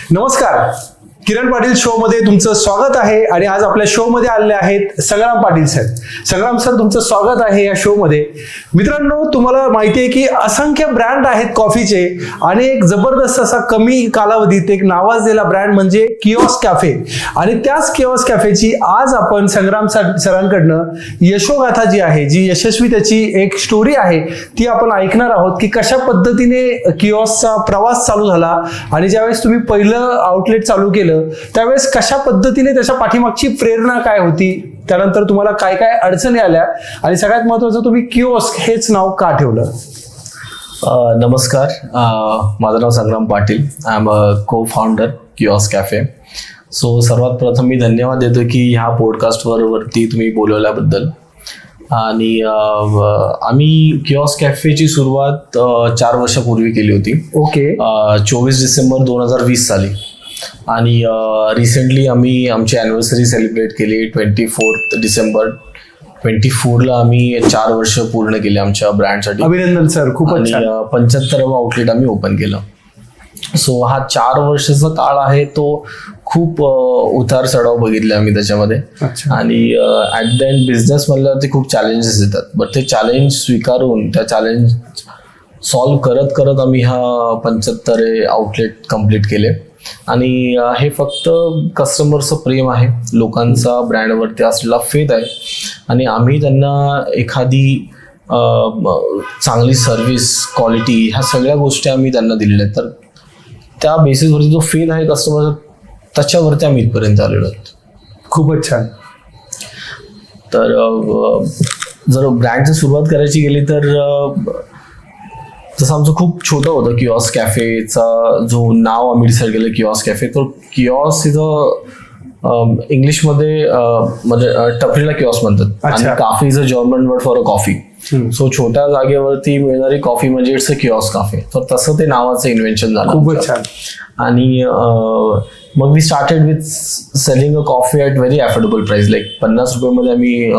नमस्कार किरण पाटील शो मध्ये तुमचं स्वागत आहे आणि आज आपल्या शो मध्ये आलेले आहेत संग्राम पाटील सर संग्राम सर तुमचं स्वागत आहे या शो मध्ये. मित्रांनो तुम्हाला माहिती आहे की असंख्य ब्रँड आहेत कॉफीचे आणि एक जबरदस्त असा कमी कालावधीत एक नावाजलेला ब्रँड म्हणजे किओस कॅफे आणि त्याच किओस कॅफेची आज आपण संग्राम सर- सरांकडनं यशोगाथा जी आहे जी यशस्वी त्याची एक स्टोरी आहे ती आपण ऐकणार आहोत की कशा पद्धतीने किओसचा प्रवास चालू झाला आणि ज्यावेळेस तुम्ही पहिलं आउटलेट चालू केलं त्यावेळेस कशा पद्धतीने त्याच्या पाठीमागची प्रेरणा काय होती? त्यानंतर तुम्हाला काय काय अडचणी आल्या? आणि सगळ्यात महत्वाचं तुम्ही किओस हेच नाव का ठेवलं? नमस्कार. माझं नाव Sangram Patil. I am a co founder kiosk cafe so सर्वात प्रथम मी धन्यवाद देतो की ह्या पॉडकास्टवर वरती तुम्ही बोलवल्याबद्दल. आणि आम्ही किऑस कॅफेची सुरुवात चार वर्षापूर्वी केली होती. ओके चोवीस डिसेंबर दोन हजार वीस साली. आणि रिसेंटली आम्ही आमची अॅनिव्हर्सरी सेलिब्रेट केली ट्वेंटी फोर्थ डिसेंबर. ट्वेंटी फोरला आम्ही चार वर्ष पूर्ण केली आमच्या ब्रँडसाठी अभिनंदन सर छान. पंच्याहत्तरावं आउटलेट आम्ही ओपन केलं. सो हा चार वर्षाचा काळ आहे तो खूप उतार चढाव बघितले आम्ही त्याच्यामध्ये. आणि ऍट द एंड बिझनेस म्हणल्यावरती खूप चॅलेंजेस येतात. बट ते चॅलेंज स्वीकारून त्या चॅलेंज सॉल्व्ह करत करत आम्ही हा पंच्याहत्तर आउटलेट कंप्लीट केले. आणि हे फक्त कस्टमरचं प्रेम आहे. लोकांचा ब्रँडवरती असलेला फेथ आहे. आणि आम्ही त्यांना एखादी चांगली सर्व्हिस क्वालिटी ह्या सगळ्या गोष्टी आम्ही त्यांना दिलेल्या आहेत. तर त्या बेसिसवरती जो फेथ आहे कस्टमर त्याच्यावरती आम्ही इथपर्यंत आलेलो आहोत. खूपच छान. तर जर ब्रँडची सुरुवात करायची गेली तर जसं आमचं खूप छोटं होतं किऑस कॅफेचा जो नाव आम्ही डिसाईड केलं किऑस कॅफे तर किऑस इथं इंग्लिशमध्ये म्हणजे अ, टपरीला किऑस म्हणतात आणि. Kaffee is a German word for a coffee. So छोट्या जागेवरती मिळणारी कॉफी म्हणजे इट्स अ किऑस कॉफी तर तसं ते नावाचं इन्व्हेन्शन झालं खूपच. छान आणि अं, मग we started with selling a coffee at very affordable price like पन्नास रुपयामध्ये आम्ही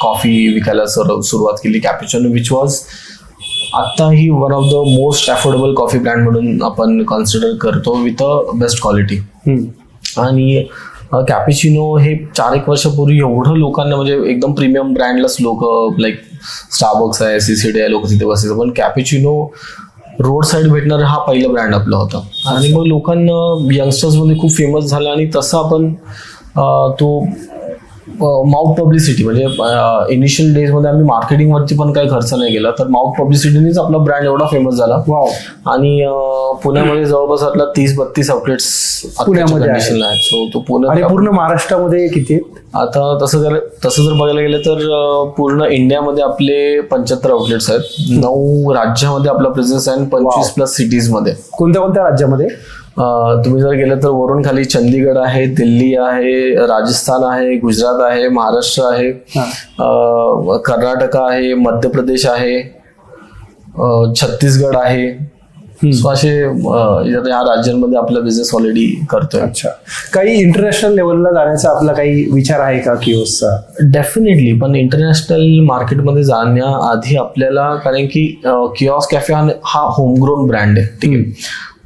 कॉफी विकायला सुर- सुरुवात केली कॅपिचन विच वॉज आत्ता ही one of the most affordable coffee brand म्हणून आपण कन्सिडर करतो विथ अ बेस्ट क्वालिटी. आणि कॅपिचिनो हे चार एक वर्षापूर्वी एवढं लोकांना म्हणजे एकदम प्रीमियम ब्रँडलाच लोक लाईक स्टारबक्स आहे सी सी डी आहे लोक तिथे बसायचं. पण कॅपिचिनो रोड साईड भेटणार हा पहिला ब्रँड आपला होता. आणि मग लोकांना यंगस्टर्समध्ये खूप फेमस झाला आणि तसं आपण तो माउथ पब्लिसिटी म्हणजे इनिशियल डेजमध्ये आम्ही मार्केटिंग वरती पण काही खर्च नाही केला. तर माउथ पब्लिसिटीनेच आपला ब्रँड एवढा फेमस झाला. आणि पुण्यामध्ये जवळपास आपला तीस बत्तीस आउटलेट्स पुण्यामध्ये आहे. आहेत. सो तो पुण्यात पूर्ण महाराष्ट्रामध्ये किती? आता तसं जर तसं जर बघायला गेलं तर पूर्ण इंडियामध्ये आपले पंच्याहत्तर आउटलेट्स आहेत. नऊ राज्यामध्ये आपला प्रेझेन्स आहे पंचवीस प्लस सिटीजमध्ये. कोणत्या कोणत्या राज्यामध्ये? तुम्ही जर गेलं तर वरून खाली चंदीगड आहे दिल्ली आहे राजस्थान आहे गुजरात आहे महाराष्ट्र आहे कर्नाटक आहे मध्य प्रदेश आहे छत्तीसगड आहे. सो असे या राज्यांमध्ये आपला बिझनेस ऑलरेडी करतोय. अच्छा. काही इंटरनॅशनल लेवलला जाण्याचा आपला काही विचार आहे का किओसचा डेफिनेटली पण इंटरनॅशनल मार्केटमध्ये जाण्याआधी आपल्याला कारण की किऑस कॅफे हा होमग्रोन ब्रँड आहे ठीक आहे?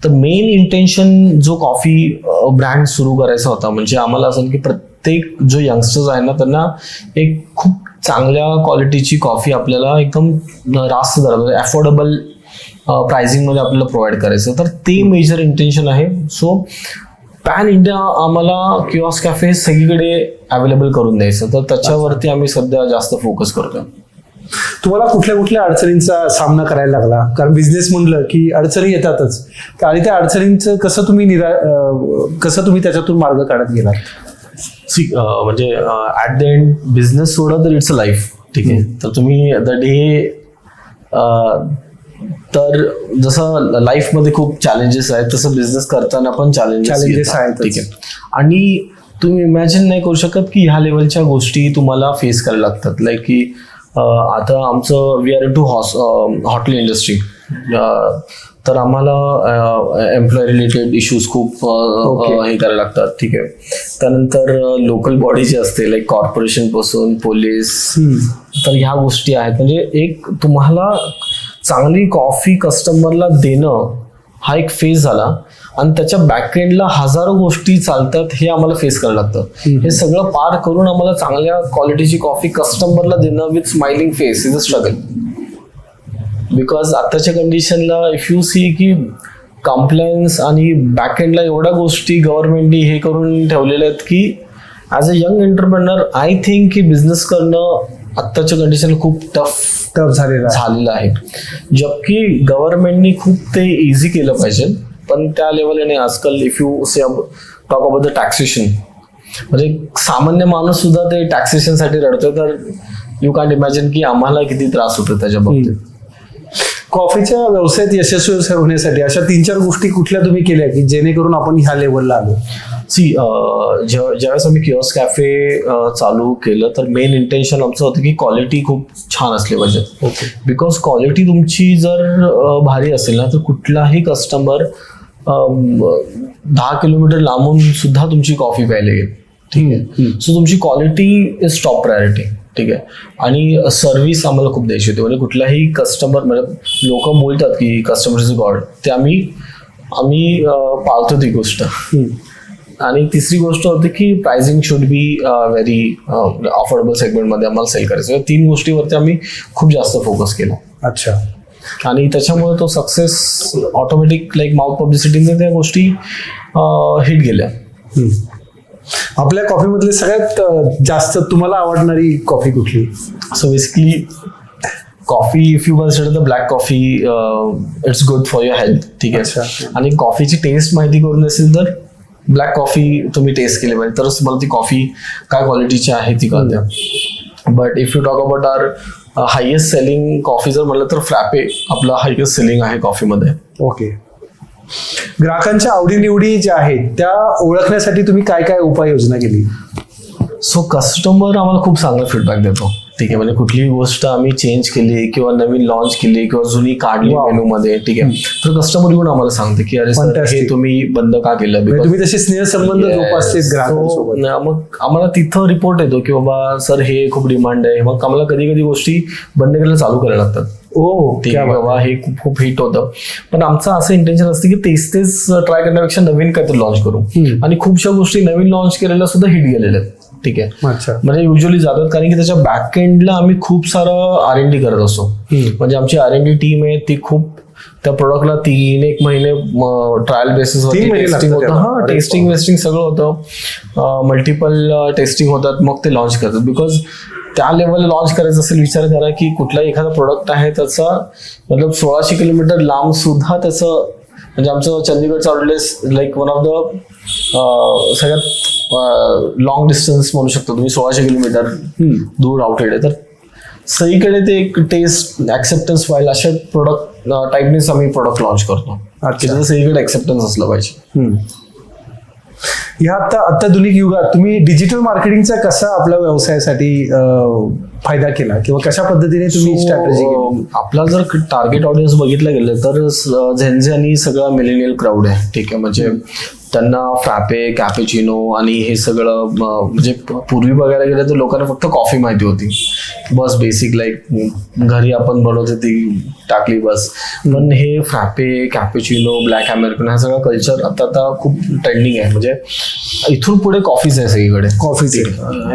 तर मेन इंटेन्शन जो कॉफी ब्रँड सुरू करायचा होता म्हणजे आम्हाला असं की प्रत्येक जो यंगस्टर्स आहे ना त्यांना एक खूप चांगल्या क्वालिटीची कॉफी आपल्याला एकदम रास्त दरात अफोर्डेबल प्राइसिंगमध्ये आपल्याला प्रोव्हाइड करायचं. तर ते मेजर इंटेन्शन आहे. सो पॅन इंडिया आम्हाला किऑस कॅफे सगळीकडे अवेलेबल करून द्यायचं. तर त्याच्यावरती आम्ही सध्या जास्त फोकस करतो तुम्हाला कुठल्या कुठल्या अडचणींचा सामना करायला लागला? कारण बिझनेस म्हणलं की अडचणी येतातच. आणि त्या अडचणींचं कसं तुम्ही निरा कसं तुम्ही त्याच्यातून मार्ग काढत गेला सी म्हणजे ऍट द एंड बिझनेस सोडा तर इट्स अ लाईफ ठीक आहे? तर तुम्ही द डे तर जसं लाईफमध्ये खूप चॅलेंजेस आहेत तसं बिझनेस करताना पण चॅलेंजेस आहेतच. ठीक आहे? आणि तुम्ही इमॅजिन नाही करू शकत की ह्या लेवलच्या गोष्टी तुम्हाला फेस करायला लागतात. लाईक की आता आमचं वी आर टू हॉस हॉटेल इंडस्ट्री तर आम्हाला एम्प्लॉय रिलेटेड इश्यूज खूप. हे करायला लागतात. ठीक आहे. त्यानंतर लोकल बॉडी जी असते लाईक कॉर्पोरेशनपासून पोलीस तर ह्या गोष्टी आहेत. म्हणजे एक तुम्हाला चांगली कॉफी कस्टमरला देणं हा एक फेज झाला. आणि त्याच्या बॅकएंडला हजारो गोष्टी चालतात हे आम्हाला फेस करायला लागतं. हे सगळं पार करून आम्हाला चांगल्या क्वालिटीची कॉफी कस्टमरला देणं with smiling face is a struggle because आताच्या कंडिशनला इफ यू सी की कम्प्लायन्स आणि बॅकएंडला एवढ्या गोष्टी गव्हर्नमेंटनी हे करून ठेवलेल्या आहेत की as a young entrepreneur I think की बिझनेस करणं आत्ताच्या कंडिशनला खूप टफ टफ झालेला आहे. झालेलं आहे. जबकि गव्हर्नमेंटनी खूप ते इझी केलं पाहिजे. पण त्या लेवलने आजकाल if you say talk about the taxation म्हणजे सामान्य माणूस सुद्धा ते टॅक्सेशनसाठी रडतोय तर यू कॅन्ट इमॅजिन की आम्हाला किती त्रास होतो त्याच्या बाबतीत. कॉफीच्या व्यवसायात यशस्वी होण्यासाठी अशा तीन चार गोष्टी कुठल्या तुम्ही केल्या की जेणेकरून आपण ह्या लेवलला आलो? सी ज्यावेळेस आम्ही किओस कॅफे चालू केलं तर मेन इंटेन्शन आमचं होतं की क्वालिटी खूप छान असली पाहिजे. बिकॉज क्वालिटी तुमची जर भारी असेल ना तर कुठलाही कस्टमर दहा किलोमीटर लांबून सुद्धा तुमची कॉफी प्यायला येईल. ठीक आहे? सो तुमची क्वालिटी इज टॉप प्रायोरिटी ठीक आहे? आणि सर्व्हिस आम्हाला खूप द्यायची होती. म्हणजे कुठलाही कस्टमर म्हणजे लोक बोलतात की कस्टमर इज गॉड ते आम्ही आम्ही पाळतो ती गोष्ट. आणि तिसरी गोष्ट होती की pricing should be very affordable सेगमेंटमध्ये आम्हाला सेल करायचं. तीन गोष्टीवरती आम्ही खूप जास्त फोकस केला. अच्छा. आणि त्याच्यामुळे तो सक्सेस ऑटोमॅटिक लाईक माउथ पब्लिसिटीने त्या गोष्टी हिट गेल्या. आपल्या कॉफीमधली सगळ्यात जास्त तुम्हाला आवडणारी कॉफी कुठली? So basically coffee if you consider the black coffee it's good for your health ठीक. आहे? आणि कॉफीची टेस्ट माहिती करून असेल तर ब्लॅक कॉफी तुम्ही टेस्ट केली पाहिजे. तरच तुम्हाला ती कॉफी काय क्वालिटीची आहे ती कळते. But if you talk about our highest selling coffee जर म्हणलं तर फ्रॅपे आपला हायेस्ट सेलिंग आहे कॉफीमध्ये ओके ग्राहकांच्या आवडीनिवडी ज्या आहेत त्या ओळखण्यासाठी तुम्ही काय काय उपाययोजना केली? सो कस्टमर आम्हाला खूप चांगला फीडबॅक देतो. ठीक आहे म्हणजे कुठलीही गोष्ट आम्ही चेंज केली किंवा नवीन लॉन्च केली किंवा जुनी काढली. मेनू मध्ये ठीक आहे. तर कस्टमर येऊन आम्हाला सांगते की अरे सर. हे तुम्ही बंद का केलं? म्हणजे तुम्ही तसे स्नेहसंबंध मग आम्हाला तिथं रिपोर्ट येतो की बाबा सर हे खूप डिमांड आहे. मग आम्हाला कधी कधी गोष्टी बंद करायला चालू करायला लागतात. ओ ठीक क्या आहे बाबा हे खूप खूप हिट होतं. पण आमचं असं इंटेन्शन असतं की तेच तेच ट्राय करण्यापेक्षा नवीन काहीतरी लॉन्च करू. आणि खूपशा गोष्टी नवीन लॉन्च केलेल्या सुद्धा हिट गेलेल्या आहेत. ठीक आहे. म्हणजे युजली जातात कारण की त्याच्या बॅक एंडला आम्ही खूप सारं आर एन डी करत असतो. म्हणजे आमची आर एन डी टीम आहे ती खूप त्या प्रोडक्टला तीन एक महिने ट्रायल त्याला? हा टेस्टिंग वेस्टिंग सगळं होतं. मल्टिपल टेस्टिंग होतात मग ते लॉन्च करतात. बिकॉज त्या लेवलला लॉन्च करायचं असेल विचार करा की कुठलाही एखादा प्रोडक्ट आहे त्याचा मतलब सोळाशे किलोमीटर लांब सुद्धा त्याचं म्हणजे आमचं चंदीगडचं outlets like one of the सगळ्यात लॉंग डिस्टन्स म्हणू शकतो तुम्ही सोळाशे किलोमीटर. दूर आउटलेट आहे. तर सगळीकडे ते एक टेस्ट ऍक्सेप्टन्स व्हायला अशा प्रोडक्ट टाईपनेच आम्ही प्रोडक्ट लॉन्च करतो. सगळीकडे ऍक्सेप्टन्स असलं पाहिजे. हम्म. या आता आधुनिक युगात तुम्ही डिजिटल मार्केटिंगचा कसा आपल्या व्यवसायासाठी फायदा केला किंवा कशा पद्धतीने तुम्ही स्ट्रॅटेजी आपला जर टार्गेट ऑडियन्स बघितलं गेलं तर झेन्झे आणि सगळा मिलेनियल क्राऊड आहे ठीक आहे म्हणजे त्यांना फ्रॅपे कॅपेचिनो आणि हे सगळं म्हणजे पूर्वी बघायला गेलं तर लोकांना फक्त कॉफी माहिती होती. बस बेसिक लाईक घरी आपण बनवतो ती टाकली बस. पण हे फ्रॅपे कॅपेचिनो ब्लॅक अमेरिकन हा सगळं कल्चर आता आता खूप ट्रेंडिंग आहे. म्हणजे इथून पुढे कॉफीच आहे सगळीकडे. कॉफीचे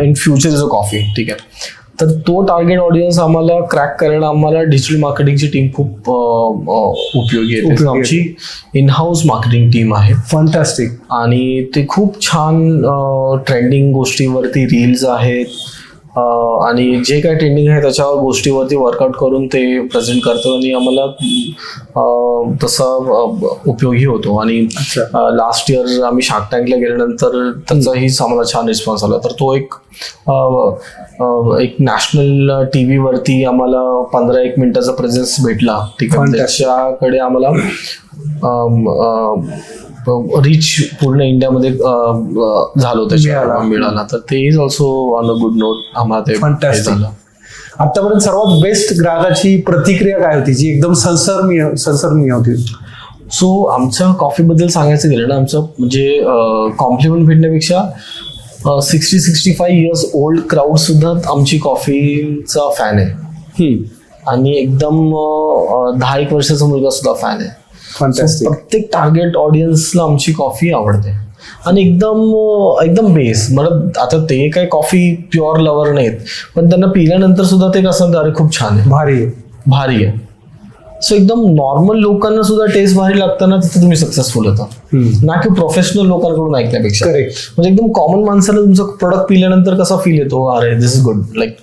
in future is a coffee ठीक आहे. तर तो टार्गेट ऑडियन्स आम्हाला क्रॅक करायला आम्हाला डिजिटल मार्केटिंगची टीम खूप उपयोगी उपयोगी आमची इन हाऊस मार्केटिंग टीम आहे. फंटास्टिक आणि ते खूप छान ट्रेंडिंग गोष्टीवरती रील्स आहेत. आणि जे काय ट्रेंडिंग आहे त्याच्यावर गोष्टीवरती वर्कआउट करून ते प्रेझेंट करतो आणि आम्हाला अं, तसा उपयोगी होतो. आणि. लास्ट इयर आम्ही शार्क टँकला गेल्यानंतर त्याचाही आम्हाला छान रिस्पॉन्स आला. तर तो एक एक नॅशनल टी व्हीवरती आम्हाला पंधरा एक मिनिटाचा प्रेझेन्स भेटला. ठीक आहे. त्याच्याकडे आम्हाला रिच पूर्ण इंडियामध्ये झालो त्याच्या मिळाला. तर ते is also on a good note आम्हाला ते. झालं. आतापर्यंत सर्वात बेस्ट ग्राहकाची प्रतिक्रिया काय होती जी एकदम संसर्मीय संसर्मीय होती? सो आमच्या कॉफीबद्दल सांगायचं गेलं ना आमचं म्हणजे compliment भेटण्यापेक्षा sixty sixty five years old crowd सुद्धा आमची कॉफीचा फॅन आहे. आणि एकदम दहा एक वर्षाचा मुलगा सुद्धा फॅन आहे. प्रत्येक टार्गेट ऑडियन्सला आमची कॉफी आवडते. आणि एकदम एकदम बेस मला आता ते काही कॉफी प्युअर लवर नाहीत. पण त्यांना पिल्यानंतर सुद्धा ते कसं म्हणतात, अरे खूप छान आहे. भारी आहे. भारी आहे. सो एकदम नॉर्मल लोकांना सुद्धा टेस्ट भारी लागताना तिथे तुम्ही सक्सेसफुल होता. हम्म. ना की प्रोफेशनल लोकांकडून ऐकण्यापेक्षा. Correct. म्हणजे एकदम कॉमन माणसाला तुमचं प्रोडक्ट पिल्यानंतर कसा फील येतो? अरे दिस इज गुड लाईक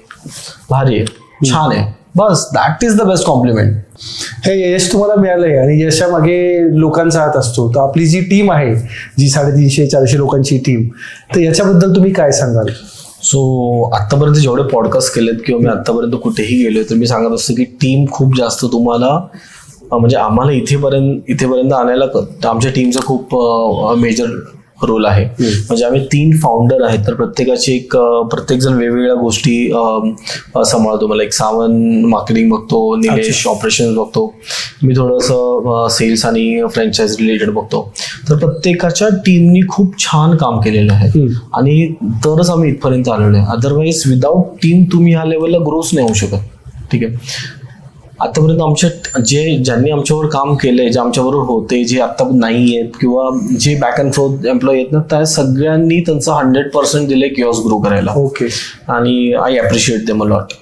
भारी आहे. छान आहे. बस that is the best compliment हे यश तुम्हाला मिळालंय आणि यशामागे लोकांचा हात असतो. तर आपली जी टीम आहे जी साडेतीनशे चारशे लोकांची टीम तर याच्याबद्दल तुम्ही काय सांगाल? सो आतापर्यंत जेवढे पॉडकास्ट केलेत किंवा मी आतापर्यंत कुठेही गेलोय तर मी सांगत असतो की टीम खूप जास्त तुम्हाला म्हणजे आम्हाला इथेपर्यंत इथेपर्यंत आणायला क- आमच्या टीमचा खूप मेजर रोल आहे. म्हणजे आम्ही तीन फाउंडर आहेत तर प्रत्येकाची एक प्रत्येक जण वेगवेगळ्या गोष्टी सांभाळतो. मला एक सावंत मार्केटिंग बघतो निलेश ऑपरेशन बघतो. मी थोडंसं सेल्स आणि फ्रँचायझ रिलेटेड बघतो. तर प्रत्येकाच्या टीमनी खूप छान काम केलेलं आहे. आणि तरच आम्ही इथपर्यंत आलेलो आहे. अदरवाईज विदाऊट टीम तुम्ही ह्या लेवलला ग्रोच नाही होऊ शकत. ठीक आहे? आतापर्यंत आमच्या जे ज्यांनी आमच्यावर काम केलंय जे आमच्याबरोबर होते जे आता नाही आहेत किंवा जे बॅक अँड फोर्थ एम्प्लॉय आहेत ना त्या सगळ्यांनी त्यांचं हंड्रेड पर्सेंट दिले किओस ग्रो करायला. ओके आणि आय अप्रिशिएट देम लॉट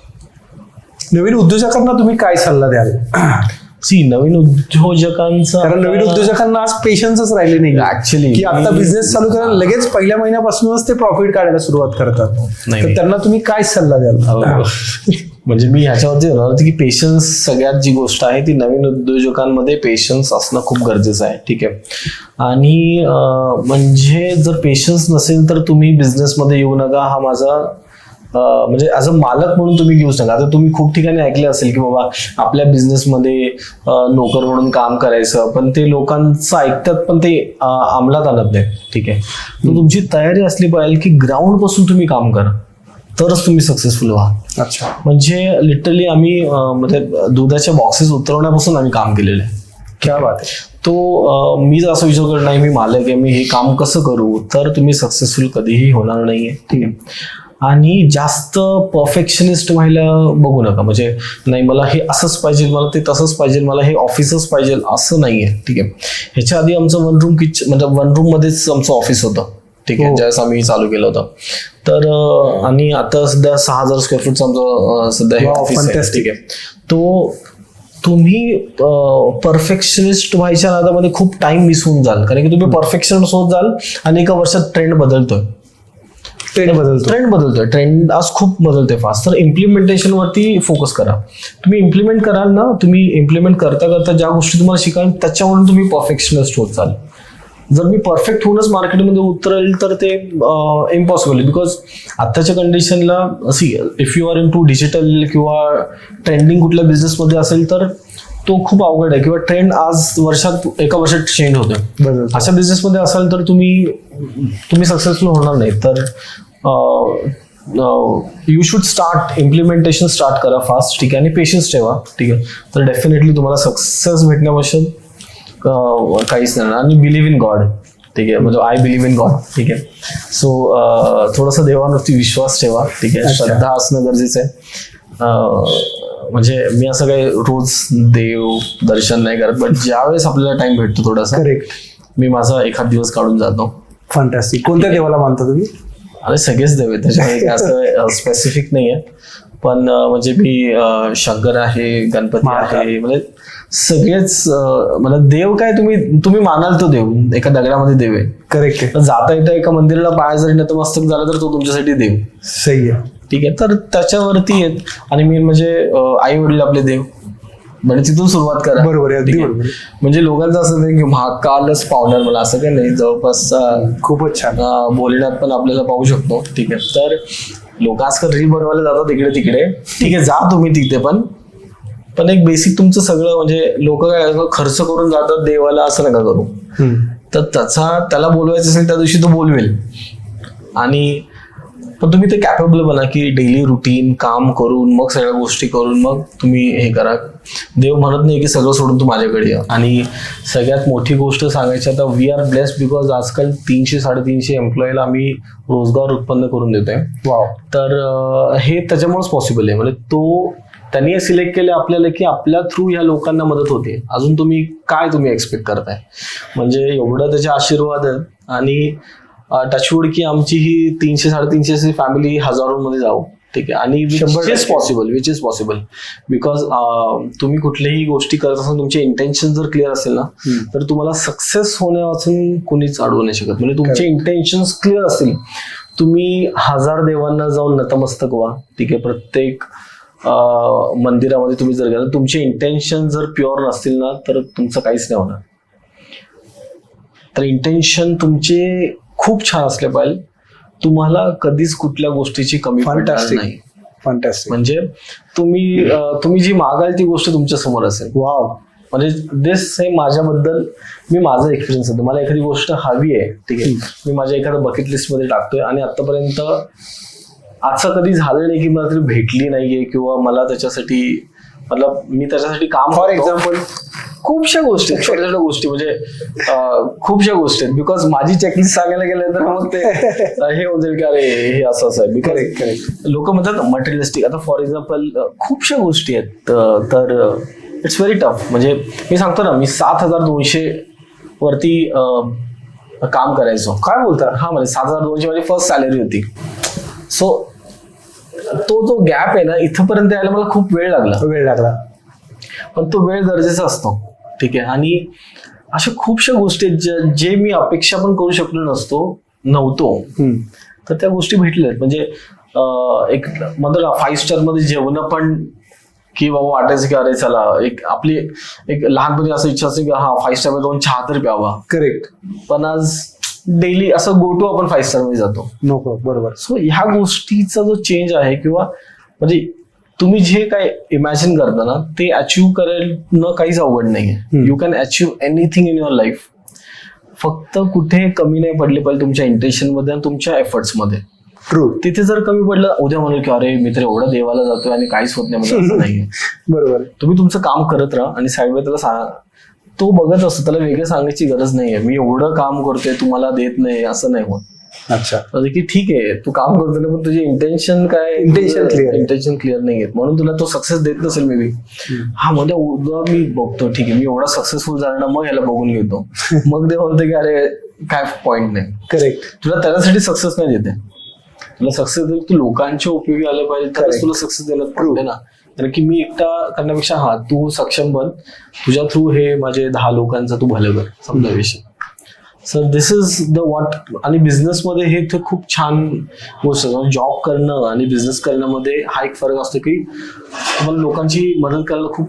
नवीन उद्योजकांना तुम्ही काय सल्ला द्याल? सी नवीन उद्योजकांचा कारण नवीन उद्योजकांना आज पेशन्सच राहिले नाही. Actually, की आता बिझनेस चालू करायला लगेच पहिल्या महिन्यापासूनच ते प्रॉफिट काढायला सुरुवात करतात. तर. त्यांना तुम्ही काय सल्ला द्याल? म्हणजे मी ह्याच्यावरती येणार होते की पेशन्स सगळ्यात जी गोष्ट आहे ती नवीन उद्योजकांमध्ये पेशन्स असणं खूप गरजेचं आहे. ठीक आहे? आणि म्हणजे जर पेशन्स नसेल तर तुम्ही बिझनेसमध्ये येऊ नका. हा माझा म्हणजे ॲज अ मालक म्हणून तुम्ही घेऊ नका आता तुम्ही खूप ठिकाणी ऐकले असेल की बाबा आपल्या बिझनेसमध्ये नोकर म्हणून काम करायचं पण ते लोकांचं ऐकतात पण ते अंमलात आणत नाही ठीक आहे? तुमची तयारी असली पाहिजे की ग्राउंडपासून तुम्ही काम करा. तरच तुम्ही सक्सेसफुल व्हा. अच्छा. म्हणजे लिटरली आम्ही म्हणजे दुधाच्या बॉक्सेस उतरवण्यापासून आम्ही काम केलेलं आहे. क्या बात आहे. तो मी जर असा विचार करत नाही मी मालक आहे मी हे काम कसं करू? तर तुम्ही सक्सेसफुल कधीही होणार नाहीये. ठीक आहे आणि जास्त परफेक्शनिस्ट व्हायला बघू नका. म्हणजे नाही मला हे असंच पाहिजे मला ते तसंच पाहिजे मला हे ऑफिसच पाहिजे असं नाहीये. ठीक आहे? ह्याच्या आधी आमचं वन रूम किचन म्हणजे वन रूम मध्येच आमचं ऑफिस होतं. ठीक आहे? हो. ज्यावेळेस आम्ही चालू केलं होतं. तर आणि आता सध्या सहा हजार स्क्वेअर फूटचं आमचं अं, सध्या हे. ठीक आहे. तो तुम्ही परफेक्शनिस्ट व्हायच्या नादामध्ये खूप टाइम मिस होऊन जाल. कारण की तुम्ही परफेक्शनिस्ट होत जाल आणि एका वर्षात ट्रेंड बदलतोय. ट्रेंड बदलतो ट्रेंड बदलतोय. ट्रेंड आज खूप बदलतोय फास्ट तर इम्प्लिमेंटेशन वरती फोकस करा. तुम्ही इम्प्लिमेंट कराल ना तुम्ही इम्प्लिमेंट करता करता ज्या गोष्टी तुम्हाला शिकाल त्याच्यावरून तुम्ही परफेक्शनिस्ट होत चाल जर मी परफेक्ट होऊनच मार्केटमध्ये उतरेल तर ते इम्पॉसिबल आहे. बिकॉज आत्ताच्या कंडिशनला see if you are into digital किंवा ट्रेंडिंग कुठल्या बिझनेसमध्ये असेल तर तो खूप अवघड आहे. किंवा ट्रेंड आज वर्षात एका वर्षात चेंज बदलतो अशा बिझनेसमध्ये असाल तर तुम्ही तुम्ही सक्सेसफुल होणार नाही. तर you should start implementation start करा फास्ट ठीक आहे? आणि पेशन्स ठेवा ठीक आहे? तर डेफिनेटली तुम्हाला सक्सेस भेटण्यापासून काहीच नाही. आणि बिलीव्ह इन गॉड ठीक आहे? म्हणजे आय बिलीव्ह इन गॉड ठीक आहे? सो थोडासा देवावरती विश्वास ठेवा. ठीक आहे. श्रद्धा असणं गरजेचं आहे. म्हणजे मी असं काही रोज देव दर्शन नाही करत पण ज्यावेळेस आपल्याला टाइम भेटतो थोडासा करेक्ट मी माझा एखाद दिवस काढून जातो. फंटॅस्टिक कोणत्या देवाला मानता तुम्ही? अरे सगळेच देव त्याच्यामध्ये असं स्पेसिफिक नाही आहे पण म्हणजे मी शंकर आहे गणपती. आहे म्हणजे सगळेच म्हणजे देव काय तुम्ही तुम्ही मानाल तो देव. एका दगडामध्ये देव आहे. करेक्ट जाता येता एका मंदिराला पाय जरी नतमस्तक झालं तर तो तुमच्यासाठी देव. सही आहे. ठीक आहे. तर त्याच्यावरती आहेत. आणि मी म्हणजे आई वडील आपले देव. म्हणजे तिथून सुरुवात करा. बरोबर. म्हणजे लोकांचं असं नाही की महाकालच पावणार मला असं काही नाही. जवळपास खूपच छान. भोलेनाथ पण आपल्याला पाहू शकतो. ठीक आहे. तर लोक आजकाल रील बनवायला जातात इकडे तिकडे. ठीक आहे जा तुम्ही तिथे पण. पण एक बेसिक तुमचं सगळं म्हणजे लोक काय खर्च करून जातात देवाला असं नका करू. तर त्याचा त्याला बोलवायचं असेल त्या दिवशी तो बोलवेल. आणि पण तुम्ही ते कॅपेबल बना की डेली रुटीन काम करून मग सगळ्या गोष्टी करून मग तुम्ही हे करा. देव म्हणत नाही की सगळं सोडून तू माझ्याकडे या. आणि सगळ्यात मोठी गोष्ट सांगायची आता वी आर ब्लेस्ड बिकॉज आजकाल तीनशे साडेतीनशे एम्प्लॉईला आम्ही रोजगार उत्पन्न करून देतोय. वाव तर हे त्याच्यामुळेच पॉसिबल आहे. म्हणजे तो त्यांनी हे सिलेक्ट केले आपल्याला की आपल्या थ्रू या लोकांना मदत होते. अजून तुम्ही काय तुम्ही एक्सपेक्ट करताय? म्हणजे एवढं त्याचे आशीर्वाद आहेत आणि टचवूड की आमची ही तीनशे साडेतीनशे फॅमिली हजारोमध्ये जाऊ. ठीक आहे. आणि which is. Possible which is possible because तुम्ही कुठल्याही गोष्टी करत असताना तुमचे इंटेन्शन जर क्लिअर असेल ना. तर तुम्हाला सक्सेस होण्यापासून कोणीच अडवू नाही शकत. म्हणजे तुमचे इंटेन्शन क्लिअर असतील. तुम्ही हजार देवांना जाऊन नतमस्तक व्हा. ठीक आहे. प्रत्येक मंदिरामध्ये तुम्ही जर गेला तुमचे इंटेन्शन जर प्युअर नसतील ना तर तुमचं काहीच नाही होणार. तर इंटेन्शन तुमचे खूप छान असले पाहिजे तुम्हाला कधीच कुठल्या गोष्टीची कमी पडणार नाही. फंटॅस्टिक म्हणजे तुम्ही तुम्ही जी मागाल ती गोष्ट तुमच्यासमोर असेल. वाव म्हणजे दिस हे माझ्याबद्दल मी माझा एक्सपिरियन्स आहे मला एखादी गोष्ट हवी आहे ठीक आहे. मी माझ्या एखाद्या बकेट लिस्टमध्ये टाकतोय आणि आतापर्यंत असं कधी झालं नाही की मला तरी भेटली नाहीये किंवा मला त्याच्यासाठी मतलब मी त्याच्यासाठी काम फॉर. एक्झाम्पल खूपशा गोष्टी आहेत, छोट्या छोट्या गोष्टी म्हणजे खूपशा गोष्टी आहेत. बिकॉज माझी चेकलिस्ट सांगायला गेलं तर मग ते हे होऊन जाईल की अरे हे असं असं आहे. बिकॉज लोक म्हणतात मटेरियलिस्टिक आता फॉर एक्झाम्पल खूपशा गोष्टी आहेत. तर इट्स व्हेरी टफ म्हणजे मी सांगतो ना मी सात हजार दोनशे वरती काम करायचो. काय बोलता? हा म्हणजे सात हजार दोनशे माझी फर्स्ट सॅलरी होती. सो तो जो गॅप आहे ना इथपर्यंत यायला मला खूप वेळ लागला. वेळ लागला. पण तो वेळ गरजेचा असतो. ठीक आहे? आणि अशा खूपशा गोष्टी आहेत जे मी अपेक्षा पण करू शकलो नसतो नव्हतो. तर त्या गोष्टी भेटल्या. म्हणजे एक म्हणतो ना फाईव्ह स्टारमध्ये जेवण पण की बाबा वाटायचं की अरे चला एक आपली एक लहानपणी असं इच्छा असते की हा फाईव्ह स्टारमध्ये दोन चहा तरी प्यावा. करेक्ट पण आज डेली असं गो टू आपण फाईव्ह स्टारमध्ये जातो. नको बरोबर. सो ह्या गोष्टीचा जो चेंज आहे किंवा म्हणजे तुम्ही जे काय इमॅजिन करता ना ते अचीव्ह करणं काहीच अवघड नाहीये. You can achieve anything in your life फक्त कुठे कमी नाही पडले पाहिजे तुमच्या इंटेन्शनमध्ये आणि तुमच्या एफर्ट्समध्ये. ट्रू तिथे जर कमी पडलं उद्या म्हणाल की अरे मी तर एवढं देवाला जातोय आणि काहीच होत नाही म्हणजे असं नाहीये. बरोबर. तुम्ही तुमचं काम करत राहा आणि साईडवर त्याला तो बघत असतो त्याला वेगळं सांगायची गरज नाहीये. मी एवढं काम करतोय तुम्हाला देत नाही असं नाही होत. अच्छा. म्हणजे की ठीक आहे तू काम करतो ना पण तुझे इंटेन्शन काय? Clear आहे. इंटेन्शन क्लिअर नाही आहेत म्हणून तुला तो सक्सेस देत नसेल मे बी हा मध्ये उद्या मी बघतो ठीक आहे. मी एवढा सक्सेसफुल झाला ना मग याला बघून घेतो. मग ते म्हणतो की अरे काय पॉइंट नाही. करेक्ट तुला त्याच्यासाठी सक्सेस नाही देते. तुला सक्सेस तू लोकांच्या उपयोगी आलं पाहिजे Correct. तुला सक्सेस द्यायला ना. कारण की मी एकटा करण्यापेक्षा हा तू सक्षम बन. तुझ्या थ्रू हे माझे दहा लोकांचा तू भलं कर. समजा विषय. Sir this is the what आणि बिझनेसमध्ये हे ते खूप छान गोष्ट जॉब करणं आणि बिझनेस करण्यामध्ये हा एक फरक असतो की तुम्हाला लोकांची मदत करायला खूप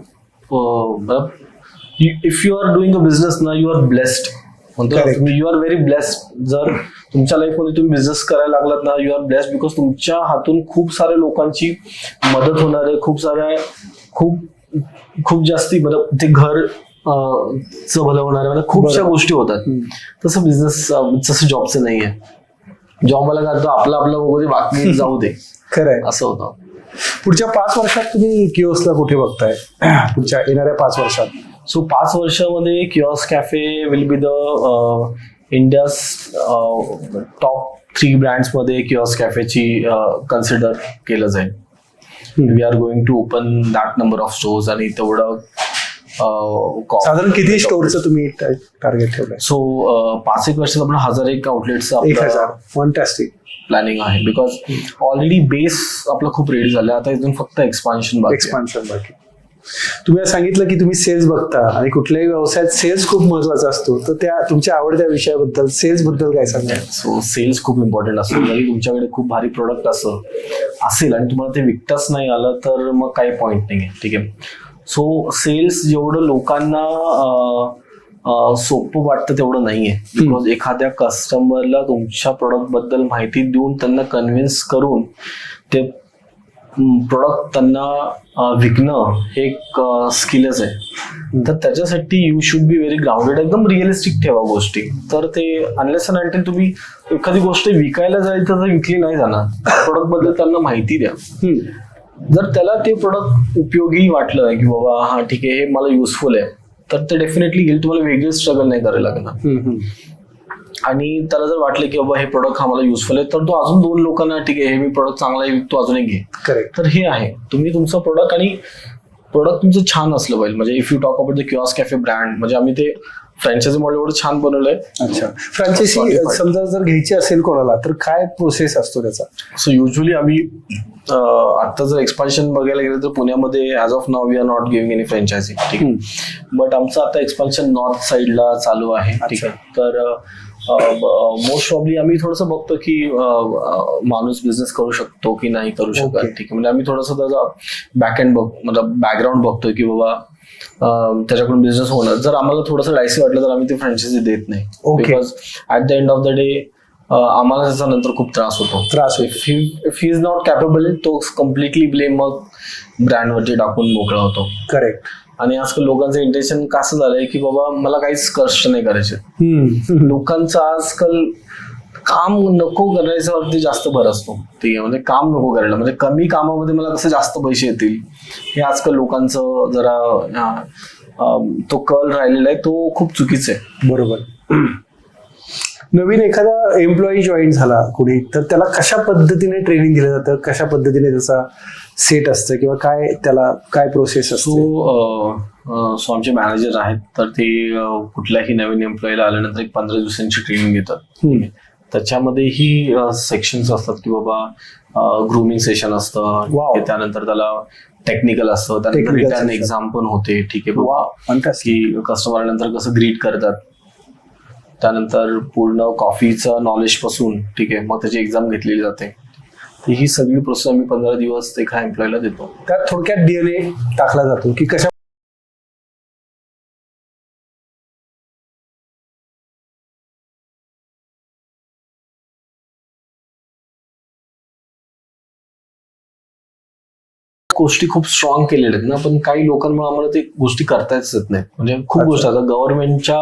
if you are doing a business ना यू आर ब्लेस्ड म्हणतो यू आर व्हेरी ब्लेस्ड जर तुमच्या लाईफमध्ये तुम्ही बिझनेस करायला लागलात ना यू आर ब्लेस्ड बिकॉज तुमच्या हातून खूप साऱ्या लोकांची मदत होणार आहे. खूप साऱ्या खूप खूप जास्ती मतलब ते घर चं भलं होणार आहे. खूपशा. गोष्टी होतात. तसं बिझनेस तसं जॉबचं नाही आहे जॉब मला काय आपलं आपलं दे बाकी जाऊ दे. खरंय. असं होतं. पुढच्या पाच वर्षात तुम्ही किओसला कुठे बघताय? पुढच्या येणाऱ्या पाच वर्षात. सो पाच वर्षामध्ये Kios cafe will be the India's top three ब्रँड्समध्ये Kios कॅफेची कन्सिडर केलं जाईल we are going to open that number of stores आणि तेवढं साधारण किती स्टोअरचं तुम्ही टार्गेट ठेवलंय? सो पाच एक वर्षात आपण हजार एक आउटलेट्स एक हजार. फंटॅस्टिक प्लॅनिंग आहे. बिकॉज ऑलरेडी बेस आपला खूप रेडी झाला. आता इथून फक्त एक्सपान्शन. एक्सपान्शन बाकी. तुम्ही सांगितलं की तुम्ही सेल्स बघता आणि कुठल्याही व्यवसायात सेल्स खूप महत्त्वाचा असतो. तर त्या तुमच्या आवडत्या विषयाबद्दल सेल्सबद्दल काय सांगा सो सेल्स खूप इम्पॉर्टंट असतो. जरी तुमच्याकडे खूप भारी प्रोडक्ट असं असेल आणि तुम्हाला ते विकताच नाही आलं तर मग काही पॉईंट नाही आहे ठीक आहे? सो सेल्स जेवढं लोकांना सोपं वाटतं तेवढं नाही आहे बिकॉज एखाद्या कस्टमरला तुमच्या प्रोडक्टबद्दल माहिती देऊन त्यांना कन्व्हिन्स करून ते प्रोडक्ट त्यांना विकणं हे एक स्किलच आहे. तर त्याच्यासाठी you should be very grounded एकदम रिअलिस्टिक ठेवा गोष्टी. तर ते अनलेस अँड तुम्ही एखादी गोष्ट विकायला जाईल तर विकली नाही जाणार. प्रोडक्टबद्दल त्यांना माहिती द्या. जर त्याला ते प्रोडक्ट उपयोगी वाटलं की बाबा हा ठीक आहे हे मला युजफुल आहे तर ते डेफिनेटली घेईल तुम्हाला वेगळे स्ट्रगल नाही करायला लागणार. आणि त्याला जर वाटलं की बाबा हे प्रोडक्ट मला युजफुल आहे तर तो अजून दोन लोकांना ठीक आहे हे मी प्रोडक्ट चांगला आहे तो अजून एक घे. करेक्ट तर हे आहे. तुम्ही तुमचं प्रोडक्ट आणि प्रोडक्ट तुमचं छान असलं पाहिजे. म्हणजे if you talk about the क्युआस cafe brand म्हणजे आम्ही ते फ्रँचायझी मॉडेल एवढं छान बनवलंय. अच्छा. Franchise Spotify. समजा जर घ्यायची असेल कोणाला तर काय प्रोसेस असतो त्याचा? सो युजली आम्ही आता जर एक्सपान्शन बघायला गेलं तर पुण्यामध्ये as of now we are not giving any franchise ठीक आहे. बट आमचं आता एक्सपान्शन नॉर्थ साईडला चालू आहे ठीक आहे. तर मोस्ट प्रॉब्ली आम्ही थोडंसं बघतो की माणूस बिझनेस करू शकतो की नाही करू शकत. ठीक आहे. म्हणजे आम्ही थोडंसं त्याचा बॅक एंड बघ मतलब बॅकग्राऊंड बघतोय की बाबा त्याच्याकडून बिझनेस होणं जर आम्हाला थोडंसं डायसी वाटलं तर आम्ही ती फ्रँचायझी देत नाही. Because at the end of the day आम्हाला त्याचा नंतर खूप त्रास होतो. त्रास if he is not capable तो कम्प्लिटली ब्लेम मग ब्रँडवरती टाकून मोकळा होतो. करेक्ट आणि आजकाल लोकांचं इंटेन्शन कसं झालंय की बाबा मला काहीच कष्ट नाही करायचे. लोकांचं आजकाल काम नको करायच्यावरती जास्त भर असतो. ठीक आहे म्हणजे काम नको करायला. म्हणजे कमी कामामध्ये मला कसं जास्त पैसे येतील? हे आजकाल लोकांचं जरा तो कल राहिलेला आहे तो खूप चुकीचा आहे. बरोबर. नवीन एखादा एम्प्लॉई जॉईन झाला कुणी तर त्याला कशा पद्धतीने ट्रेनिंग दिलं जातं? कशा पद्धतीने त्याचा सेट असतं किंवा काय त्याला काय प्रोसेस असतो? सो आमचे मॅनेजर आहेत तर ते कुठल्याही नवीन एम्प्लॉईला आल्यानंतर एक पंधरा दिवसांची ट्रेनिंग हम्म. त्याच्यामध्येही सेक्शन्स असतात की बाबा ग्रुमिंग सेशन असतं. त्यानंतर त्याला टेक्निकल असतं. त्यानंतर रिटर्न. एक्झाम पण होते. ठीक आहे बाबा. की कस्टमर नंतर कसं ग्रीट करतात. त्यानंतर पूर्ण कॉफीचं नॉलेजपासून ठीक आहे मग त्याची एक्झाम घेतलेली जाते. तर ही सगळी प्रोसेस आम्ही पंधरा दिवस एका एम्प्लॉईला देतो. त्यात थोडक्यात डीएनए टाकला जातो की कशा गोष्टी खूप स्ट्रॉंग केलेल्या आहेत ना पण काही लोकांमुळे आम्हाला ते गोष्टी करताच येत नाही. म्हणजे खूप गोष्टी आता गव्हर्नमेंटच्या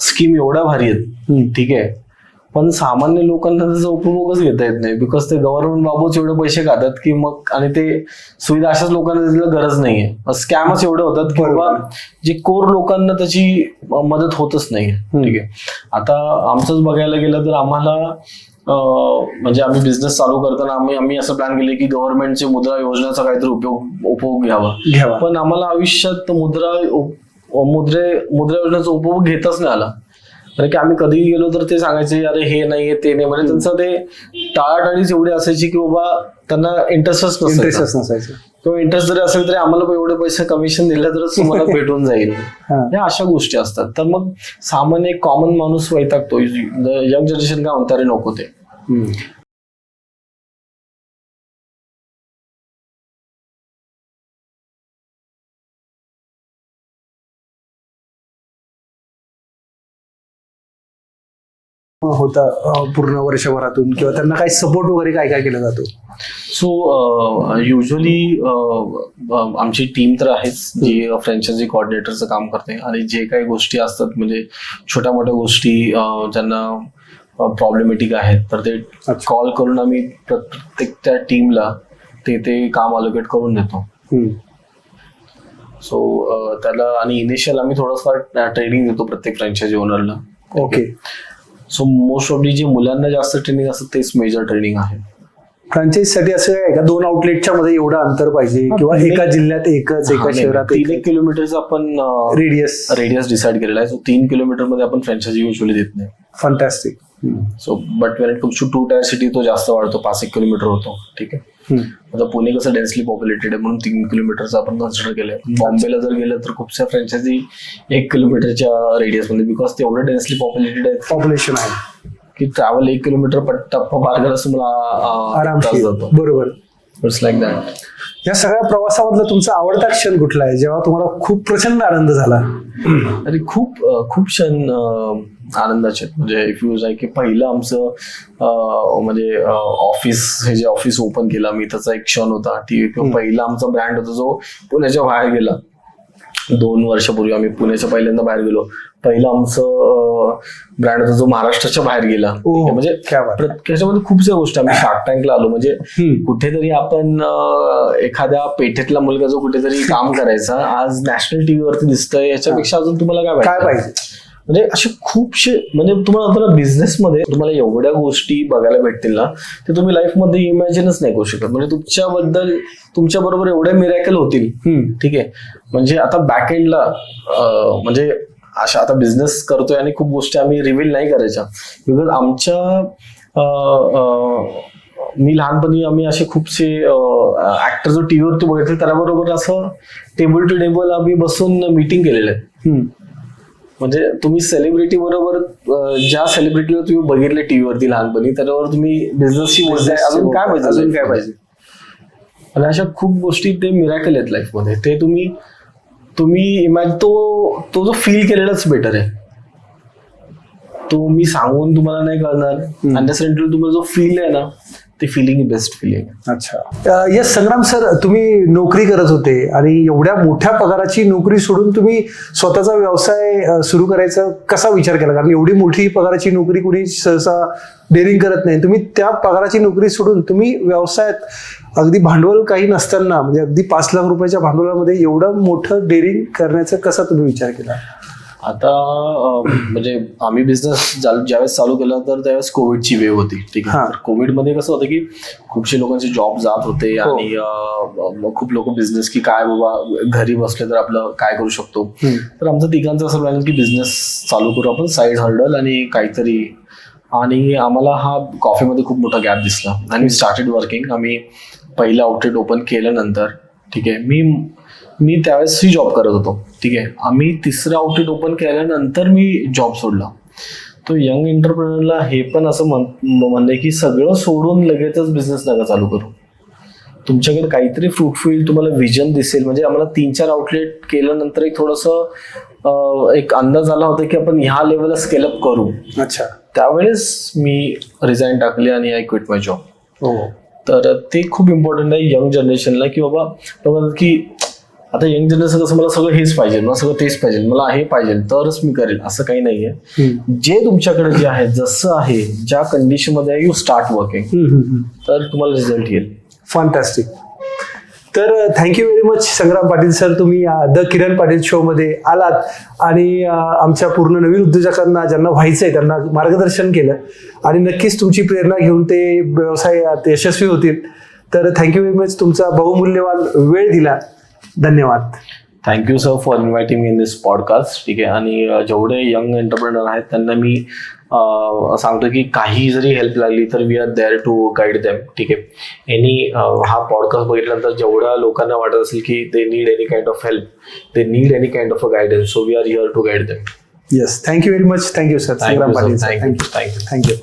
स्कीम एवढ्या भारी आहेत. ठीक आहे. पण सामान्य लोकांना त्याचा उपभोगच घेता येत नाही. बिकॉज ते गव्हर्नमेंट बाबूच एवढे पैसे खातात की मग आणि ते सुविधा अशाच लोकांना त्याला गरज नाहीये. स्कॅमच एवढे होतात की. बाबा जे कोर लोकांना त्याची मदत होतच नाहीये ठीक आहे. आता आमचंच बघायला गेलं तर आम्हाला म्हणजे आम्ही बिझनेस चालू करताना आम्ही आम्ही असं प्लॅन केले की गव्हर्नमेंटचे मुद्रा योजनेचा काहीतरी उपयोग उपभोग घ्यावा. घ्यावा. पण आम्हाला आयुष्यात मुद्रा मुद्रे मुद्रा योजनेचा उपभोग घेताच नाही आला. कारण की आम्ही कधीही गेलो तर ते सांगायचे अरे हे नाही ते नाही. म्हणजे त्यांचं ते टाळाटाळीच एवढी असायची की बाबा त्यांना इंटरेस्टच नसायचा. इंटरेस्टच नसायचं. किंवा इंटरेस्ट जरी असेल तरी आम्हाला एवढे पैसे कमिशन दिलं तरच तुम्हाला भेटून जाईल. हा. या अशा गोष्टी असतात. तर मग सामान्य कॉमन माणूस वैतागतो यंग जनरेशन काय म्हणतात रे नको ते. होता पूर्ण वर्षभरातून किंवा त्यांना काही सपोर्ट वगैरे काय काय केला जातो? सो युजली आमची टीम तर आहेच जी फ्रँचायझी कोऑर्डिनेटरचं काम करते. आणि जे काही गोष्टी असतात म्हणजे छोट्या मोठ्या गोष्टी ज्यांना प्रॉब्लेमॅटिक आहेत तर ते. कॉल करून आम्ही प्रत्येक त्या टीमला ते ते काम अलोकेट करून देतो. सो त्याला आणि इनिशियल आम्ही थोडंफार ट्रेनिंग देतो प्रत्येक फ्रँचायझी ओनरला ओके सो मोस्ट ऑफली जे मुलांना जास्त ट्रेनिंग असतं तेच मेजर ट्रेनिंग आहे. फ्रँचाईजसाठी असं आहे का दोन आउटलेटच्या मध्ये एवढं अंतर पाहिजे किंवा एका जिल्ह्यात एकच एका शहरात तीन एक किलोमीटरचा आपण रेडियस रेडियस डिसाईड केलेला आहे. सो तीन किलोमीटरमध्ये आपण फ्रँचायझी युजली देत नाही. Fantastic so but when it comes to two tier city तो जास्त वाढतो. पाच एक किलोमीटर होतो. ठीक आहे? आता पुणे कसं डेन्सली पॉप्युलेटेड आहे म्हणून तीन किलोमीटरचं आपण कन्सिडर केलंय. बॉम्बेला जर गेलं तर खूपशा फ्रँचायझी एक किलोमीटरच्या रेडियसमध्ये बिकॉज ते एवढं डेन्सली पॉप्युलेटेड आहेत. पॉप्युलेशन आहे. की ट्रॅव्हल एक किलोमीटर टप्पा पार करायला तुम्हाला आरामशीर. जातो. बरोबर. इट्स लाईक दॅट या सगळ्या प्रवासामधला तुमचा आवडता क्षण कुठला आहे? जेव्हा तुम्हाला खूप प्रचंड आनंद झाला. आणि खूप खूप क्षण आनंदाचे. म्हणजे इफ यू आहे की पहिलं आमचं म्हणजे ऑफिस हे जे ऑफिस ओपन केलं मी त्याचा एक क्षण होता किंवा पहिला आमचा ब्रँड होता जो पुण्याच्या बाहेर गेला दोन वर्षापूर्वी आम्ही पुण्याच्या पहिल्यांदा बाहेर गेलो पहिलं आमचं ब्रँड होता जो महाराष्ट्राच्या बाहेर गेला? म्हणजे. प्रत्येक- त्याच्यामध्ये खूपशा गोष्टी आम्ही शार्क टँकला आलो म्हणजे. कुठेतरी आपण एखाद्या पेठेतला मुलगा जो कुठेतरी काम करायचा आज नॅशनल टीव्हीवरती दिसतोय याच्यापेक्षा अजून तुम्हाला काय पाहिजे म्हणजे असे खूपशे म्हणजे तुम्हाला आता बिझनेसमध्ये तुम्हाला एवढ्या गोष्टी बघायला भेटतील ना ते तुम्ही लाईफमध्ये इमॅजिनच नाही करू शकत. म्हणजे तुमच्याबद्दल तुमच्या बरोबर एवढ्या मिरॅकल होतील. ठीक आहे? म्हणजे आता बॅक एंडला म्हणजे अशा आता बिझनेस करतोय आणि खूप गोष्टी आम्ही रिव्हील नाही करायच्या. बिकॉज आमच्या मी लहानपणी आम्ही असे खूपसे ऍक्टर जो टीव्हीवरती बघितले त्याबरोबर असं टेबल टू टेबल आम्ही बसून मीटिंग केलेलं आहे. म्हणजे तुम्ही सेलिब्रिटी बरोबर ज्या सेलिब्रिटीला तुम्ही बघितले टीव्हीवरती लहानपणी त्याच्यावर तुम्ही बिझनेसची अजून काय पाहिजे? अजून काय? पाहिजे? आणि अशा खूप गोष्टी ते मिराकल आहेत लाईफमध्ये ते तुम्ही तुम्ही इमॅज तो तो जो फील केलेलाच बेटर आहे. तो मी सांगून तुम्हाला नाही कळणार. अंडरस्टँड तुम्हाला जो फील आहे ना ती फिलिंग बेस्ट फिलिंग अच्छा. यस संग्राम सर तुम्ही नोकरी करत होते आणि एवढ्या मोठ्या पगाराची नोकरी सोडून तुम्ही स्वतःचा व्यवसाय सुरू करायचा कसा विचार केला? कारण एवढी मोठी पगाराची नोकरी कुणी सहसा डेअरिंग करत नाही. तुम्ही त्या पगाराची नोकरी सोडून तुम्ही व्यवसायात अगदी भांडवल काही नसताना म्हणजे अगदी पाच लाख रुपयाच्या भांडवलामध्ये एवढं मोठं डेअरिंग करण्याचा कसा तुम्ही विचार केला? आता म्हणजे आम्ही बिझनेस ज्यावेळेस चालू केला तर त्यावेळेस कोविडची वेव होती ठीक. आहे कोविडमध्ये कसं होतं की खूपशे लोकांचे जॉब जात होते हो. आणि खूप लोक बिझनेस की काय बाबा घरी बसले तर आपलं काय करू शकतो. तर आमचं तिघांचं असं प्लॅन की बिझनेस चालू करू आपण साईड हर्डल आणि काहीतरी आणि आम्हाला हा कॉफीमध्ये खूप मोठा गॅप दिसला आणि स्टार्टेड वर्किंग आम्ही पहिलं आउटलेट ओपन केल्यानंतर ठीक आहे मी मी त्यावेळेसही जॉब करत होतो. ठीक आहे? आम्ही तिसरं आउटलेट ओपन केल्यानंतर मी जॉब सोडला. तो यंग एंटरप्रेनरला हे पण असं म्हण म्हणणं की सगळं सोडून लगेचच बिझनेस नका चालू करू. तुमच्याकडे काहीतरी फ्रुटफुल तुम्हाला विजन दिसेल. म्हणजे आम्हाला तीन चार आउटलेट केल्यानंतर एक थोडंसं एक अंदाज आला होता की आपण ह्या लेवलला स्केलअप करू. अच्छा. त्यावेळेस मी रिझाईन टाकले आणि आय क्विट माय जॉब हो. तर ते खूप इम्पॉर्टंट आहे यंग जनरेशनला की बाबा की आता यंग जनरेशन कसं मला सगळं हेच पाहिजे मला सगळं तेच पाहिजे मला हे पाहिजे तरच मी करेल असं काही नाहीये. जे तुमच्याकडे जे आहे जसं आहे ज्या कंडिशनमध्ये आहे यू स्टार्ट वर्किंग. तर तुम्हाला रिझल्ट येईल. फॅन्टॅस्टिक तर thank you very much Sangram Patil sir तुम्ही द किरण पाटील शो मध्ये आलात. आणि अ, आमच्या पूर्ण नवीन उद्योजकांना ज्यांना व्हायचंय त्यांना मार्गदर्शन केलं. आणि नक्कीच तुमची प्रेरणा घेऊन ते व्यवसायात यशस्वी होतील. तर थँक्यू व्हेरी मच तुमचा बहुमूल्यवान वेळ दिला. धन्यवाद. Thank you sir for inviting me in this podcast ठीक आहे आणि जेवढे यंग एंटरप्रेनर आहेत त्यांना मी सांगतो की काही जरी हेल्प लागली तर we are there to guide them ठीक आहे? एनी हा पॉडकास्ट बघितल्यानंतर जेवढ्या लोकांना वाटत असेल की they need any kind of help they need any kind of a guidance so we are here to guide them yes thank you very much thank you sir thank you thank you thank you